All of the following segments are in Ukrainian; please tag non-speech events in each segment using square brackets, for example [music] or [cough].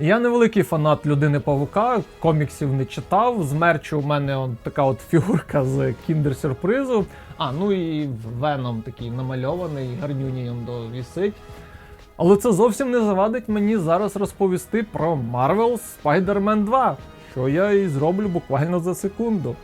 Я невеликий фанат людини Павука, коміксів не читав. З мерчу у мене он така от фігурка з кіндер-сюрпризу. А, ну і Веном такий намальований, гарнюній он до вісить. Але це зовсім не завадить мені зараз розповісти про Marvel Spider-Man 2, що я і зроблю буквально за секунду.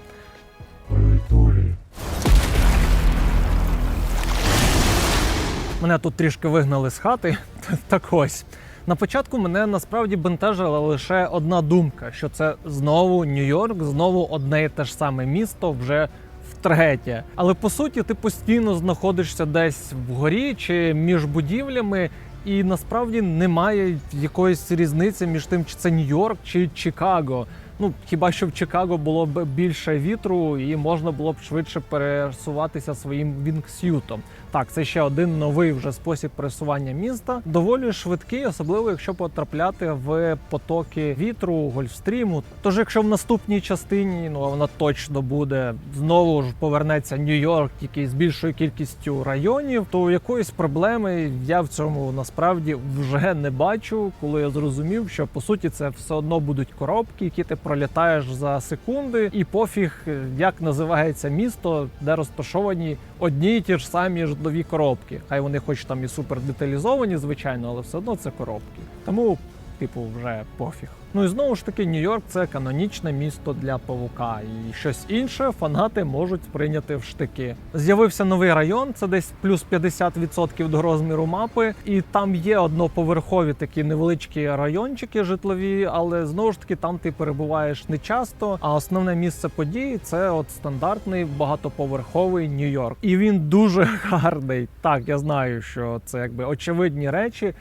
Мене тут трішки вигнали з хати. [laughs] Так ось. На початку мене насправді бентежила лише одна думка, що це знову Нью-Йорк, знову одне і те ж саме місто вже втретє. Але по суті, ти постійно знаходишся десь вгорі чи між будівлями, і насправді немає якоїсь різниці між тим, чи це Нью-Йорк чи Чикаго. Ну хіба що в Чикаго було б більше вітру, і можна було б швидше пересуватися своїм вінгсютом. Так, це ще один новий вже спосіб пересування міста. Доволі швидкий, особливо якщо потрапляти в потоки вітру, гольфстріму. Тож, якщо в наступній частині, ну вона точно буде знову ж повернеться Нью-Йорк, який з більшою кількістю районів, то якоїсь проблеми я в цьому насправді вже не бачу, коли я зрозумів, що по суті це все одно будуть коробки, які ти пролітаєш за секунди, і пофіг, як називається місто, де розташовані одні й ті ж самі житлові коробки. Хай вони хоч там і супер деталізовані, звичайно, але все одно це коробки. Тому, типу, вже пофіг. Ну і знову ж таки, Нью-Йорк це канонічне місто для павука, і щось інше фанати можуть сприйняти в штики. З'явився новий район, це десь плюс 50% до розміру мапи, і там є одноповерхові такі невеличкі райончики житлові, але знову ж таки там ти перебуваєш не часто. А основне місце події це от стандартний багатоповерховий Нью-Йорк. І він дуже [laughs] гарний. Так, я знаю, що це якби очевидні речі.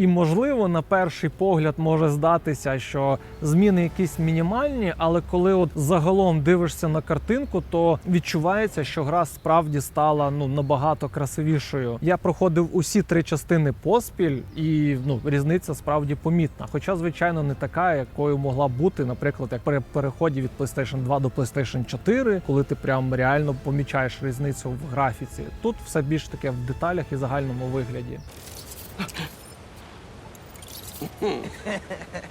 І можливо, на перший погляд може здатися, що зміни якісь мінімальні, але коли от загалом дивишся на картинку, то відчувається, що гра справді стала ну набагато красивішою. Я проходив усі три частини поспіль, і ну різниця справді помітна. Хоча, звичайно, не така, якою могла бути, наприклад, як при переході від PlayStation 2 до PlayStation 4, коли ти прям реально помічаєш різницю в графіці. Тут все більш таке в деталях і загальному вигляді.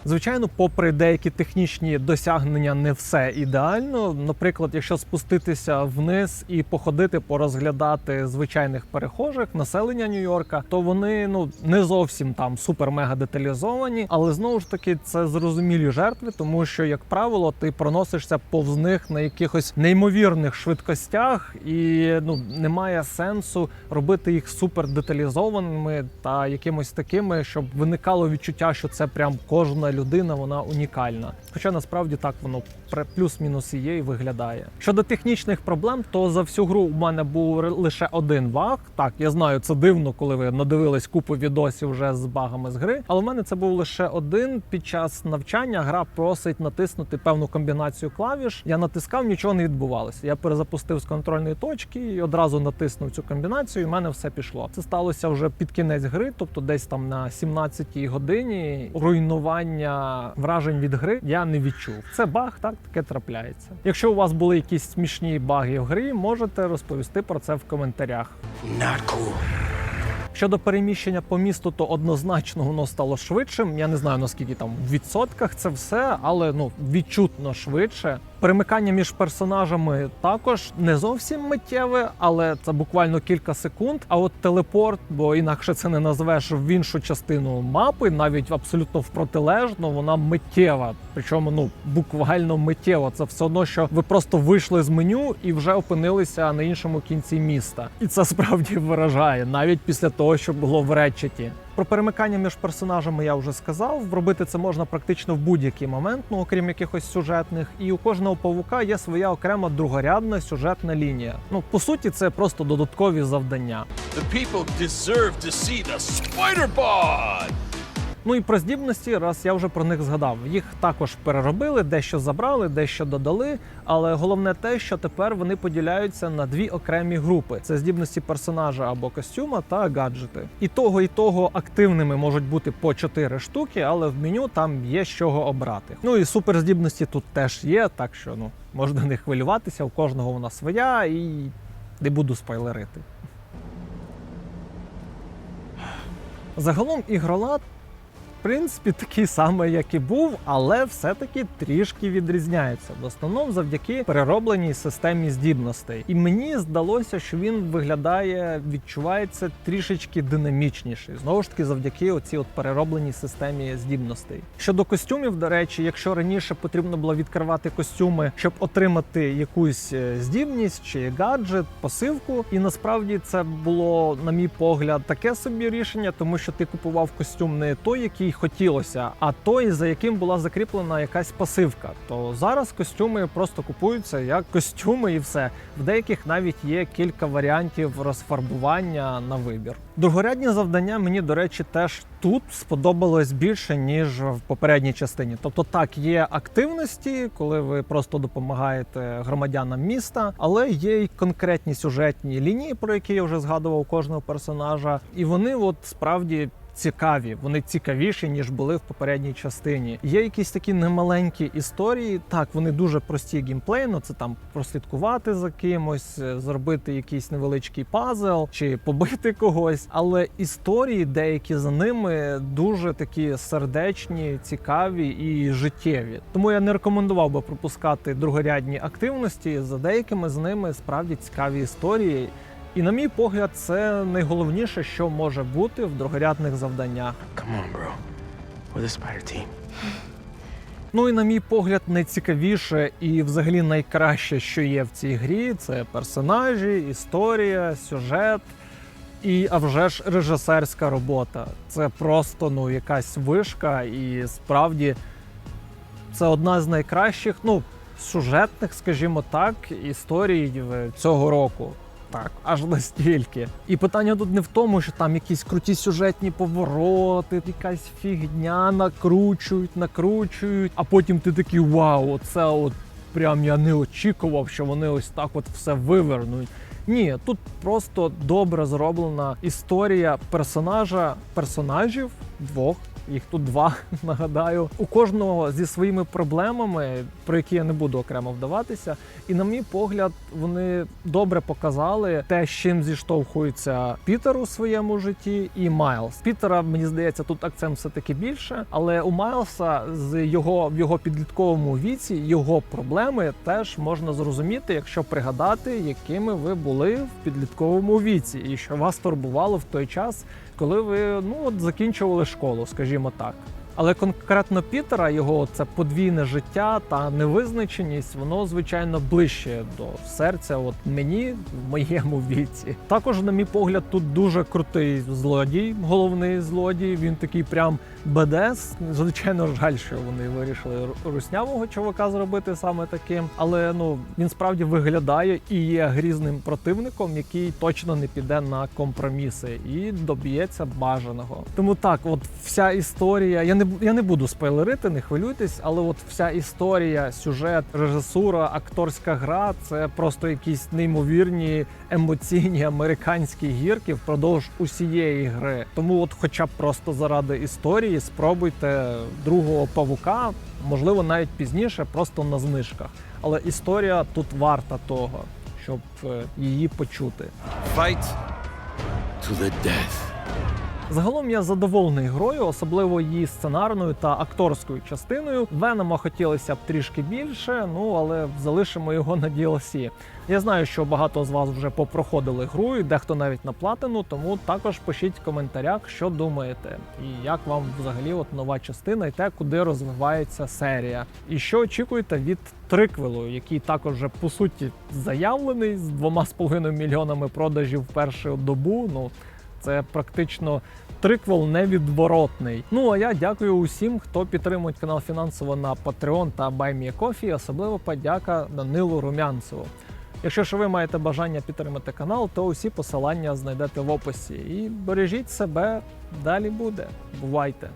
Звичайно, попри деякі технічні досягнення, не все ідеально. Наприклад, якщо спуститися вниз і походити, порозглядати звичайних перехожих населення Нью-Йорка, то вони ну не зовсім там супер-мега деталізовані, але знову ж таки це зрозумілі жертви, тому що, як правило, ти проносишся повз них на якихось неймовірних швидкостях, і ну немає сенсу робити їх супер деталізованими та якимось такими, щоб виникало відчуття, що це прям кожна людина, вона унікальна. Хоча насправді так воно плюс-мінус є і виглядає. Щодо технічних проблем, то за всю гру у мене був лише один баг. Так, я знаю, це дивно, коли ви надивились купу відосів вже з багами з гри. Але в мене це був лише один. Під час навчання гра просить натиснути певну комбінацію клавіш. Я натискав, нічого не відбувалося. Я перезапустив з контрольної точки і одразу натиснув цю комбінацію. і в мене все пішло. Це сталося вже під кінець гри, тобто десь там на 17-й годині. Руйнування вражень від гри я не відчув. Це баг, так таке трапляється. Якщо у вас були якісь смішні баги в грі, можете розповісти про це в коментарях. Not cool. Щодо переміщення по місту, то однозначно воно стало швидшим. Я не знаю наскільки там в відсотках це все, але ну відчутно швидше. Перемикання між персонажами також не зовсім миттєве, але це буквально кілька секунд. А от телепорт, бо інакше це не назвеш в іншу частину мапи, навіть абсолютно в протилежну, вона миттєва. Причому ну буквально миттєво. Це все одно, що ви просто вийшли з меню і вже опинилися на іншому кінці міста. І це [laughs] справді виражає навіть після того, що було в речеті. Про перемикання між персонажами я вже сказав. Робити це можна практично в будь-який момент, ну окрім якихось сюжетних. І у кожного павука є своя окрема другорядна сюжетна лінія. Ну по суті, це просто додаткові завдання. The people deserve to see the Spider-Bod! Ну і про здібності, раз я вже про них згадав. Їх також переробили, дещо забрали, дещо додали. Але головне те, що тепер вони поділяються на дві окремі групи: це здібності персонажа або костюма та гаджети. І того, і того активними можуть бути по 4 штуки, але в меню там є з чого обрати. Ну і суперздібності тут теж є, так що ну можна не хвилюватися. У кожного вона своя, і не буду спойлерити. Загалом ігролад принципі такий самий, як і був, але все-таки трішки відрізняється. В основному завдяки переробленій системі здібностей. І мені здалося, що він виглядає, відчувається трішечки динамічніший. Знову ж таки, завдяки оцій от переробленій системі здібностей. Щодо костюмів, до речі, якщо раніше потрібно було відкривати костюми, щоб отримати якусь е, здібність чи гаджет, посивку, і насправді це було, на мій погляд, таке собі рішення, тому що ти купував костюм не той, який хотілося, а той, за яким була закріплена якась пасивка. То зараз костюми просто купуються як костюми, і все. В деяких навіть є кілька варіантів розфарбування на вибір. Другорядні завдання мені, до речі, теж тут сподобалось більше ніж в попередній частині. Тобто, так є активності, коли ви просто допомагаєте громадянам міста, але є й конкретні сюжетні лінії, про які я вже згадував кожного персонажа, і вони от справді. Цікаві, вони цікавіші ніж були в попередній частині. Є якісь такі немаленькі історії. Так, вони дуже прості геймплейно. Це там прослідкувати за кимось, е, зробити якийсь невеличкий пазл чи побити когось. Але історії, деякі за ними дуже такі сердечні, цікаві і життєві. Тому я не рекомендував би пропускати другорядні активності. За деякими з ними справді цікаві історії. І на мій погляд, це найголовніше, що може бути в другорядних завданнях. Come on, bro. We're the Spider Team. Ну і на мій погляд, найцікавіше і взагалі найкраще, що є в цій грі, це персонажі, історія, сюжет. І а вже ж режисерська робота. Це просто ну якась вишка, і справді це одна з найкращих, ну сюжетних, скажімо так, історій цього року. Так, аж настільки. І питання тут не в тому, що там якісь круті сюжетні повороти, якась фігня накручують, накручують, а потім ти такий вау, оце от прям я не очікував, що вони ось так от все вивернуть. Ні, тут просто добре зроблена історія персонажа, персонажів двох. Їх тут два, [laughs] нагадаю. У кожного зі своїми проблемами, про які я не буду окремо вдаватися. І на мій погляд, вони добре показали те, з чим зіштовхується Пітер у своєму житті, і Майлз. Пітера, мені здається, тут акцент все таки більше. Але у Майлса з його в його підлітковому віці його проблеми теж можна зрозуміти, якщо пригадати, якими ви були в підлітковому віці, і що вас турбувало в той час, коли ви ну от закінчували школу, скажімо так. Але конкретно Пітера, його це подвійне життя та невизначеність, воно звичайно ближче до серця. От мені в моєму віці. Також, на мій погляд, тут дуже крутий злодій, головний злодій. Він такий прям БДС. Звичайно, жаль, що вони вирішили руснявого чувака зробити саме таким. Але ну він справді виглядає і є грізним противником, який точно не піде на компроміси і доб'ється бажаного. Тому так, от вся історія. Я не я не буду спойлерити, не хвилюйтесь, але от вся історія, сюжет, режисура, акторська гра це просто якісь неймовірні емоційні американські гірки впродовж усієї гри. Тому, от, хоча б просто заради історії, спробуйте другого павука, можливо, навіть пізніше, просто на знижках. Але історія тут варта того, щоб е, її почути. Fight to the death. Загалом я задоволений грою, особливо її сценарною та акторською частиною. Венома хотілося б трішки більше, ну але залишимо його на DLC. Я знаю, що багато з вас вже попроходили гру, і дехто навіть на платину, тому також пишіть в коментарях, що думаєте, і як вам взагалі от нова частина, і те, куди розвивається серія. І що очікуєте від триквелу, який також вже по суті заявлений з двома з половиною мільйонами продажів в першу добу. Ну це практично триквел невідворотний. Ну а я дякую усім, хто підтримує канал фінансово на Patreon та BuyMeACoffee. Особливо подяка Данилу Румянцеву. Якщо ж ви маєте бажання підтримати канал, то усі посилання знайдете в описі. І бережіть себе, далі буде. Бувайте!